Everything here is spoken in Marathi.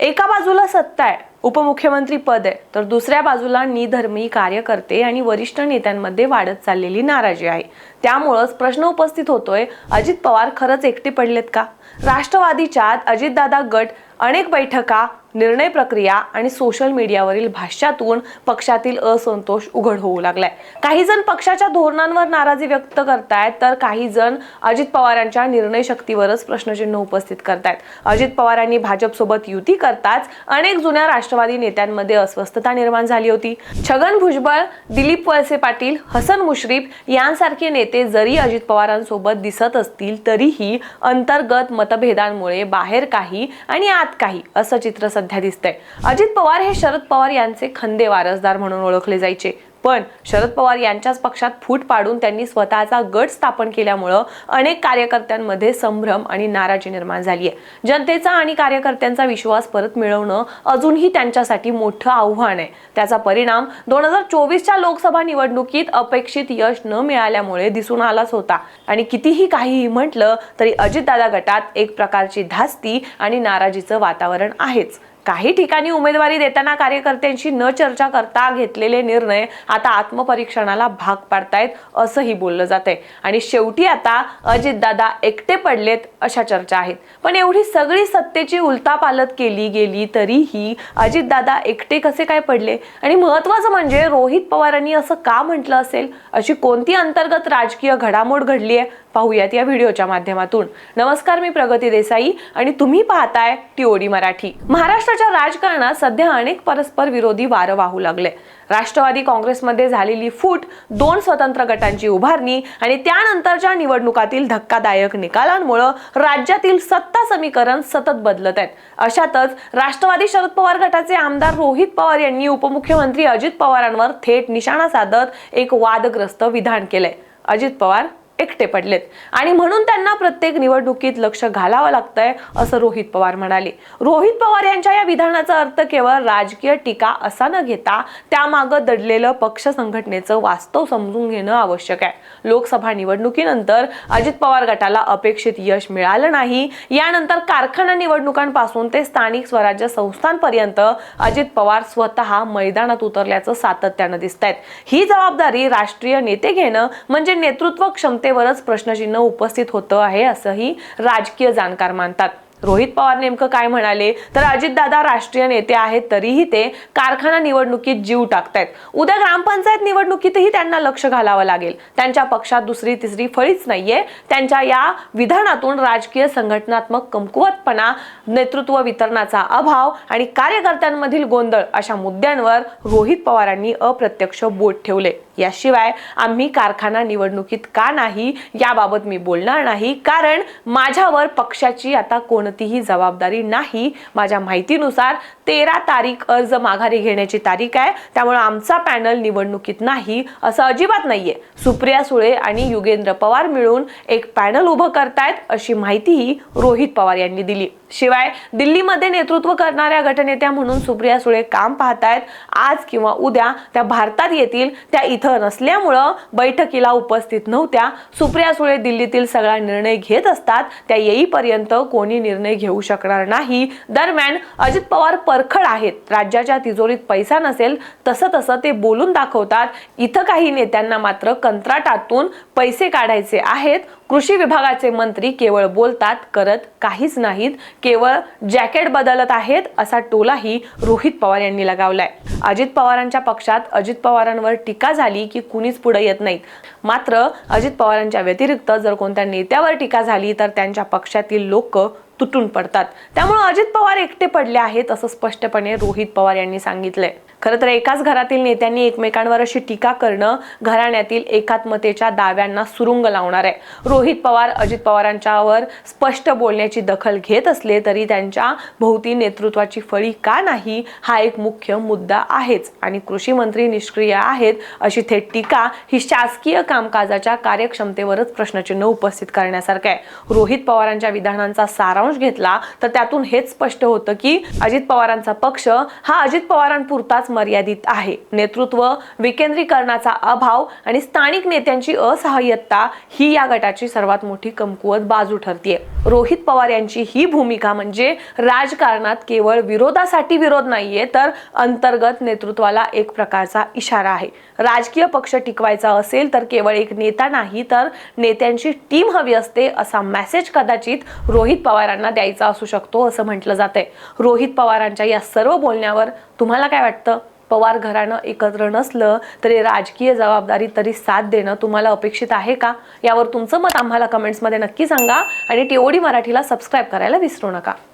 एका बाजूला सत्ता आहे उपमुख्यमंत्री पद आहे तर दुसऱ्या बाजूला निधर्मी कार्यकर्ते आणि वरिष्ठ नेत्यांमध्ये वाढत चाललेली नाराजी आहे. त्यामुळंच प्रश्न उपस्थित होतोय अजित पवार खरंच एकटे पडलेत का? राष्ट्रवादीच्यात अजितदादा गट अनेक बैठका निर्णय प्रक्रिया आणि सोशल मीडियावरील भाष्यातून पक्षातील असंतोष उघड होऊ लागलाय. काही जण पक्षाच्या धोरणांवर नाराजी व्यक्त करतायत तर काही जण अजित पवारांच्या निर्णय शक्तीवरच प्रश्नचिन्ह उपस्थित करतायत. अजित पवारांनी भाजपसोबत युती करताच अनेक जुन्या राष्ट्रवादी नेत्यांमध्ये अस्वस्थता निर्माण झाली होती. छगन भुजबळ दिलीप वळसे पाटील हसन मुश्रीफ यांसारखे नेते जरी अजित पवारांसोबत दिसत असतील तरीही अंतर्गत मतभेदांमुळे बाहेर काही आणि आत काही असं चित्र सध्या दिसतंय. अजित पवार हे शरद पवार यांचे खंदे वारसदार म्हणून ओळखले जायचे. पण शरद पवार यांच्याच पक्षात फूट पाडून त्यांनी स्वतःचा गट स्थापन केल्यामुळं अनेक कार्यकर्त्यांमध्ये संभ्रम आणि नाराजी निर्माण झाली आहे जनतेचा आणि कार्यकर्त्यांचा विश्वास परत मिळवणं अजूनही त्यांच्यासाठी मोठं आव्हान आहे. त्याचा परिणाम दोन हजार चोवीसच्या लोकसभा निवडणुकीत अपेक्षित यश न मिळाल्यामुळे दिसून आलाच होता. आणि कितीही काहीही म्हटलं तरी अजितदादा गटात एक प्रकारची धास्ती आणि नाराजीचं वातावरण आहेच. काही ठिकाणी उमेदवारी देताना कार्यकर्त्यांशी न चर्चा करता घेतलेले निर्णय आता आत्मपरीक्षणाला भाग पाडतायत असंही बोललं जातंय. आणि शेवटी आता अजितदादा एकटे पडलेत अशा चर्चा आहेत. पण एवढी सगळी सत्तेची उलतापालत केली गेली तरीही अजितदादा एकटे कसे काय पडले? आणि महत्वाचं म्हणजे रोहित पवारांनी असं का म्हटलं असेल? अशी कोणती अंतर्गत राजकीय घडामोड घडली आहे पाहूयात या व्हिडिओच्या माध्यमातून. नमस्कार मी प्रगती देसाई आणि तुम्ही पाहताय टीओडी मराठी. महाराष्ट्राच्या राजकारणात सध्या अनेक परस्पर विरोधी वारं वाहू लागले. राष्ट्रवादी काँग्रेसमध्ये झालेली फूट दोन स्वतंत्र गटांची उभारणी आणि त्यानंतरच्या निवडणुकातील धक्कादायक निकालांमुळे राज्यातील सत्ता समीकरण सतत बदलत आहेत. अशातच राष्ट्रवादी शरद पवार गटाचे आमदार रोहित पवार यांनी उपमुख्यमंत्री अजित पवारांवर थेट निशाणा साधत एक वादग्रस्त विधान केलंय. अजित पवार एकटे पडलेत. आणि म्हणून त्यांना प्रत्येक निवडणुकीत लक्ष घालावं लागतंय असं रोहित पवार म्हणाले. रोहित पवार यांच्या या विधानाचा अर्थ केवळ राजकीय टीका असा न घेता त्यामागं दडलेलं पक्ष संघटनेचं वास्तव समजून घेणं आवश्यक आहे. लोकसभा निवडणुकीनंतर अजित पवार गटाला अपेक्षित यश मिळालं नाही. यानंतर कारखाना निवडणुकांपासून ते स्थानिक स्वराज्य संस्थांपर्यंत अजित पवार स्वतः मैदानात उतरल्याचं सातत्यानं दिसत आहेत ही जबाबदारी राष्ट्रीय नेते घेणं म्हणजे नेतृत्व क्षमते सत्तेवरच प्रश्नचिन्ह उपस्थित होतं आहे असंही राजकीय जाणकार मानतात. रोहित पवार नेमकं काय म्हणाले? तर अजितदादा राष्ट्रीय नेते आहेत तरीही ते कारखाना निवडणुकीत जीव टाकतायत. उद्या ग्रामपंचायत निवडणुकीतही त्यांना लक्ष घालावं लागेल. त्यांच्या पक्षात दुसरी तिसरी फळीच नाहीये. त्यांच्या या विधानातून राजकीय संघटनात्मक कमकुवतपणा नेतृत्व वितरणाचा अभाव आणि कार्यकर्त्यांमधील गोंधळ अशा मुद्द्यांवर रोहित पवारांनी अप्रत्यक्ष बोट ठेवले. याशिवाय आम्ही कारखाना निवडणुकीत का नाही याबाबत मी बोलणार नाही. कारण माझ्यावर पक्षाची आता कोण कोणतीही जबाबदारी नाही. माझ्या माहितीनुसार तेरा तारीख अर्ज माघारी घेण्याची तारीख आहे. त्यामुळे आमचा पॅनल निवडणुकीत नाही असं अजिबात नाहीये. सुप्रिया सुळे आणि युगेंद्र पवार मिळून एक पॅनल उभं करतायत अशी माहितीही रोहित पवार यांनी दिली. शिवाय दिल्लीमध्ये नेतृत्व करणाऱ्या गटनेत्या म्हणून सुप्रिया सुळे काम पाहतायत. आज किंवा उद्या त्या भारतात येतील त्या इथं नसल्यामुळं बैठकीला उपस्थित नव्हत्या. सुप्रिया सुळे दिल्लीतील सगळा निर्णय घेत असतात. त्या येईपर्यंत कोणी निर्णय घेऊ शकणार नाही. दरम्यान अजित पवार परखड आहेत. राज्याच्या तिजोरीत पैसा नसेल तसं तसं ते बोलून दाखवतात. इथं काही नेत्यांना मात्र कंत्राटातून पैसे काढायचे आहेत. कृषी विभागाचे मंत्री केवळ बोलतात करत काहीच नाहीत केवळ जॅकेट बदलत आहेत असा टोलाही रोहित पवार यांनी लगावलाय. अजित पवारांच्या पक्षात अजित पवारांवर टीका झाली की कुणीच पुढे येत नाहीत. मात्र अजित पवारांच्या व्यतिरिक्त जर कोणत्या नेत्यावर टीका झाली तर त्यांच्या पक्षातील लोक तुटून पडतात. त्यामुळे अजित पवार एकटे पडले आहेत असं स्पष्टपणे रोहित पवार यांनी सांगितलंय. खरं तर एकाच घरातील नेत्यांनी एकमेकांवर अशी टीका करणं घराण्यातील एकात्मतेच्या दाव्यांना सुरुंग लावणार आहे. रोहित पवार अजित पवारांच्यावर स्पष्ट बोलण्याची दखल घेत असले तरी त्यांच्या भोवती नेतृत्वाची फळी का नाही हा एक मुख्य मुद्दा आहेच. आणि कृषी मंत्री निष्क्रिय आहेत अशी थेट टीका ही शासकीय कामकाजाच्या कार्यक्षमतेवरच प्रश्नचिन्ह उपस्थित करण्यासारखं आहे. रोहित पवारांच्या विधानांचा सारांश घेतला तर त्यातून हेच स्पष्ट होतं की अजित पवारांचा पक्ष हा अजित पवारांपुरताच पुरताच मर्यादित आहे. नेतृत्व विकेंद्रीकरणाचा अभाव आणि स्थानिक नेत्यांची असहाय्यता ही या गटाची सर्वात मोठी कमकुवत बाजू ठरतीये. रोहित पवार यांची ही भूमिका म्हणजे राजकारणात केवळ विरोधासाठी विरोध नाहीये तर अंतर्गत नेतृत्वाला एक प्रकारचा इशारा आहे. राजकीय पक्ष टिकवायचा असेल तर केवळ एक नेता नाही तर नेत्यांची टीम हवी असते असा मेसेज कदाचित रोहित पवारांना द्यायचा असू शकतो असं म्हटलं जातंय. रोहित पवारांच्या या सर्व बोलण्यावर तुम्हाला काय वाटतं? पवार घराणं एकत्र नसलं तरी राजकीय जबाबदारी तरी साथ देणं तुम्हाला अपेक्षित आहे का? यावर तुमचं मत आम्हाला कमेंट्समध्ये नक्की सांगा आणि टीओडी मराठीला सबस्क्राईब करायला विसरू नका.